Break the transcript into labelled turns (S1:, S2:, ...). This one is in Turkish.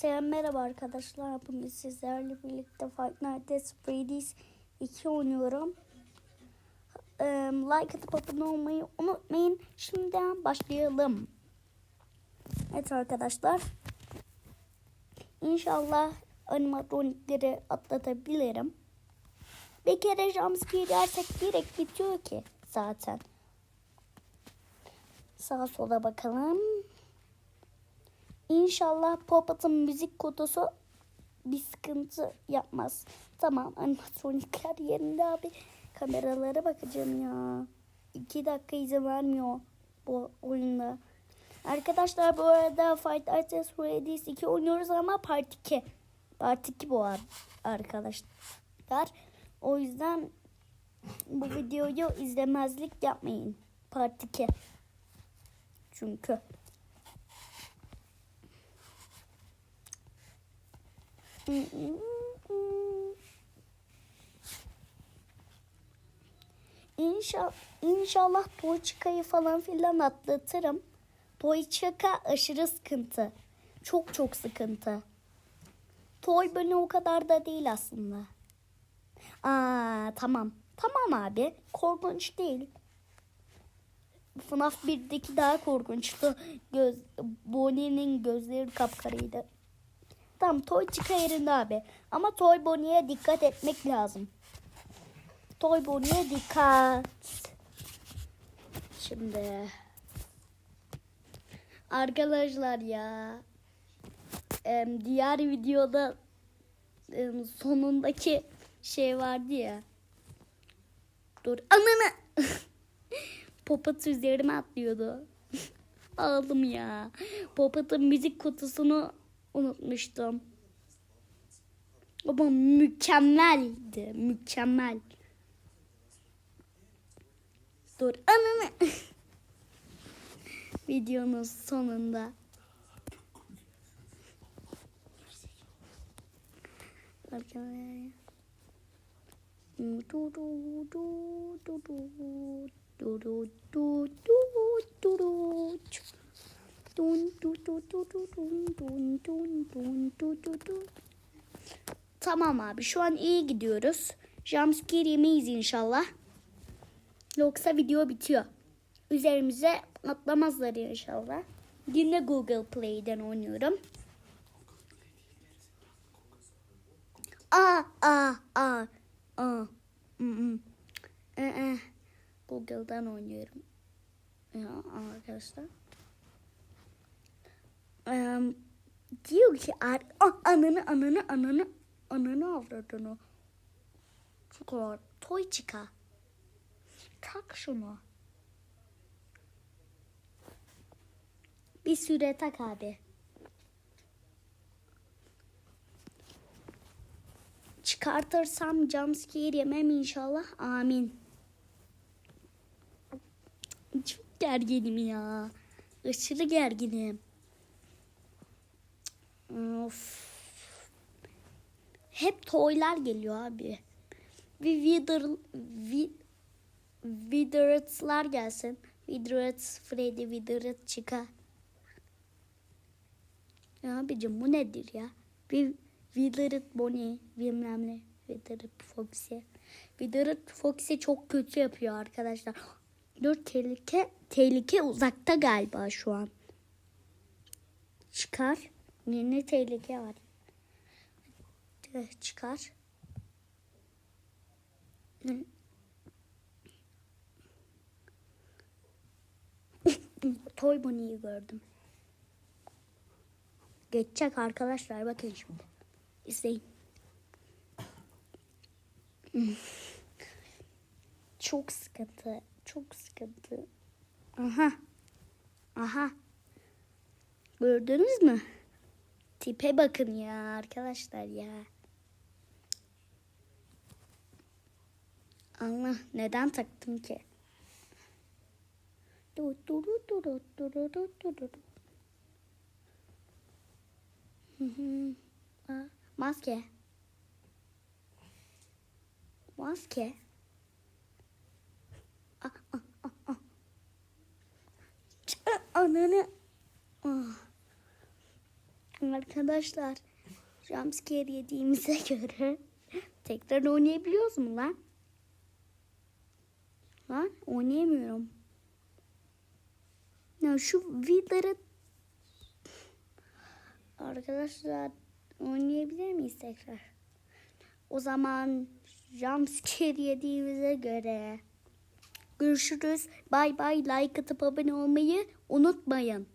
S1: Selam merhaba arkadaşlar. Bugün sizlerle birlikte Five Nights at Freddy's 2 oynuyorum. Like atıp abone olmayı unutmayın. Şimdiden başlayalım. Evet arkadaşlar. İnşallah animatronikleri atlatabilirim. Bir kere jumpscare yersek direkt bitiyor ki zaten. Sağa sola bakalım. İnşallah Popat'ın müzik kutusu bir sıkıntı yapmaz. Tamam animatronikler yerinde abi. Kameralara bakacağım ya. İki dakika izin vermiyor bu oyunda. Arkadaşlar bu arada Fight at Freddy's 2 oynuyoruz ama Part 2. Part 2 bu ar- arkadaşlar. O yüzden bu videoyu izlemezlik yapmayın. Part 2. Çünkü. İnşallah, inşallah Toyçika'yı falan filan atlatırım. Toyçika aşırı sıkıntı. Çok çok sıkıntı. Toy beni o kadar da değil aslında. Aa tamam. Tamam abi. Korkunç değil. FNAF 1'deki daha korkunçtu. Göz, Bonnie'nin gözleri kapkarıydı. Tamam Toy Chica yerinde abi. Ama Toy Bonnie'ye dikkat etmek lazım. Toy Bonnie'ye dikkat. Şimdi. Arkadaşlar ya. diğer videoda sonundaki şey vardı ya. Dur. Ananı. Popat üzerime atlıyordu. Aldım ya. Popat'ın müzik kutusunu unutmuştum. Ama mükemmeldi. Mükemmel. Dur ananı. Videonun sonunda. Arkadaşlar. Du du du du du du du du du du Tamam abi şu an iyi gidiyoruz. Jumpscare yemeyiz inşallah. Yoksa video bitiyor. Üzerimize atlamazlar inşallah. Yine Google Play'den oynuyorum. Aa aa aa aa. Ee, e. Google'dan oynuyorum. Ya arkadaşlar. Em, diyor ki ah, ananı ananı ananı ananı avradını. Çıkar. Toy çıka. Tak şunu. Bir süre tak abi. Çıkartırsam jumpscare yemem inşallah. Amin. Çok gerginim ya. Aşırı gerginim. Of. Hep toylar geliyor abi. Bir Wither, wi, Withered'lar gelsin. Withered, Freddy, Withered çıka. Ya abicim bu nedir ya? Bir Withered Bonnie, bilmem ne. Withered Foxy. Withered Foxy çok kötü yapıyor arkadaşlar. Dur tehlike, tehlike uzakta galiba şu an. Çıkar. Yeni tehlike var. Çıkar. Toy Bonnie'yi gördüm. Geçecek arkadaşlar bakın şimdi. İzleyin. Çok sıkıntı. Çok sıkıntı. Aha. Aha. Gördünüz mü? Tipe bakın ya arkadaşlar ya. Allah neden taktım ki? Du du du du du du du du du du. Aa, Maske. Maske. Ah, ah, Ah. Arkadaşlar jumpscare yediğimize göre tekrar oynayabiliyoruz mu lan? Lan oynayamıyorum. Ya şu vidaları Arkadaşlar oynayabilir miyiz tekrar? O zaman jumpscare yediğimize göre görüşürüz. Bay bay like atıp abone olmayı unutmayın.